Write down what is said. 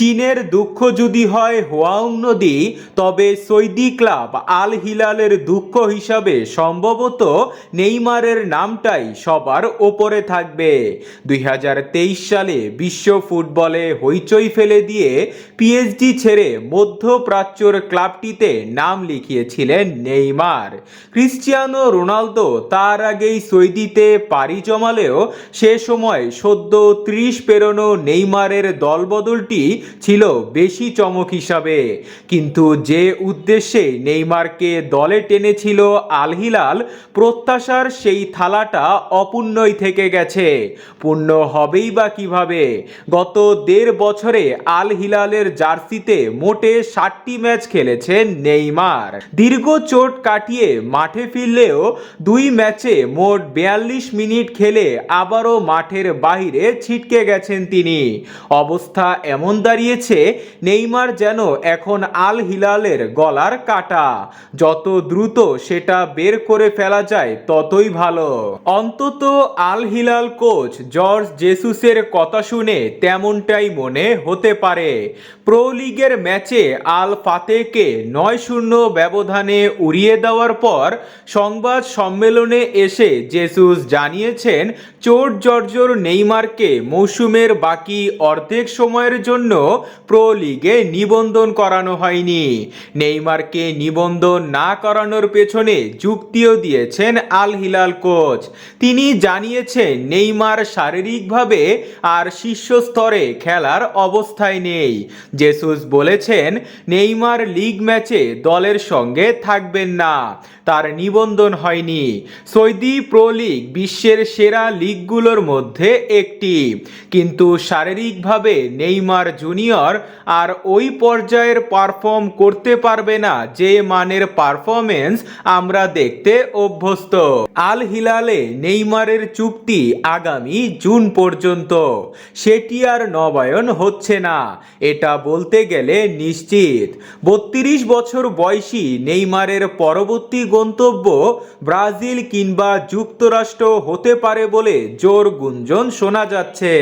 চীনের দুঃখ যদি হয় হোয়াং নদী, তবে সৌদি ক্লাব আল হিলালের দুঃখ হিসাবে সম্ভবত নেইমারের নামটাই সবার ওপরে থাকবে। দুই হাজার তেইশ সালে বিশ্ব ফুটবলে হইচই ফেলে দিয়ে পিএইচডি ছেড়ে মধ্যপ্রাচ্যর ক্লাবটিতে নাম লিখিয়েছিলেন নেইমার। ক্রিশ্চিয়ানো রোনালদো তার আগেই সৌদিতে পাড়ি জমালেও সে সময় সদ্য ত্রিশ পেরোনো নেইমারের দলবদলটি ছিল বেশি চমক হিসাবে। কিন্তু যে উদ্দেশ্যে নেইমারকে দলে টেনেছিল আল হিলাল প্রত্যাশার সেই থালাটা অপূর্ণই থেকে গেছে। পূর্ণ হবেই বা কীভাবে? গত দেড় বছরে আল হিলালের জার্সিতে মোটে ষাটটি ম্যাচ খেলেছেন নেইমার। দীর্ঘ চোট কাটিয়ে মাঠে ফিরলেও দুই ম্যাচে মোট বিয়াল্লিশ মিনিট খেলে আবারও মাঠের বাইরে ছিটকে গেছেন তিনি। অবস্থা এমন দাঁড়িয়েছে, নেইমার যেন এখন আল হিলালের গলার কাটা। যত দ্রুত সেটা বের করে ফেলা যায়, ততই ভালো। অন্তত আল হিলাল কোচ জর্জ জেসুসের কথা শুনে তেমনটাই মনে হতে পারে। প্রো লিগের ম্যাচে আল ফাতেকে নয় শূন্য ব্যবধানে উড়িয়ে দেওয়ার পর সংবাদ সম্মেলনে এসে জেসুস জানিয়েছেন, চোট জর্জর নেইমারকে মৌসুমের বাকি অর্ধেক সময়ের জন্য প্রো লিগে নিবন্ধন করানো হয়নি। নেইমারকে নিবন্ধন না করানোর পেছনে যুক্তিও দিয়েছেন আল হিলাল কোচ। তিনি জানিয়েছেন, নেইমার শারীরিকভাবে আর শীর্ষ স্তরে খেলার অবস্থায় নেই। জেসুস বলেছেন, নেইমার লিগ ম্যাচে দলের সঙ্গে থাকবেন না। তার নিবন্ধন হয়নি। সৌদি প্রো লিগ বিশ্বের সেরা লিগগুলোর মধ্যে একটি। কিন্তু শারীরিকভাবে নেইমার জুনিয়র আর ওই পর্যায়ের পারফর্ম করতে পারবে না, যে মানের পারফরমেন্স আমরা দেখতে অভ্যস্ত। আল হিলালে নেইমারের চুক্তি আগামী জুন পর্যন্ত। সেটি আর নবায়ন হচ্ছে না, এটা বলতে গেলে নিশ্চিত। বত্রিশ বছর বয়সী নেইমারের পরবর্তী গন্তব্য ব্রাজিল কিংবা যুক্তরাষ্ট্র হতে পারে বলে জোর গুঞ্জন শোনা যাচ্ছে।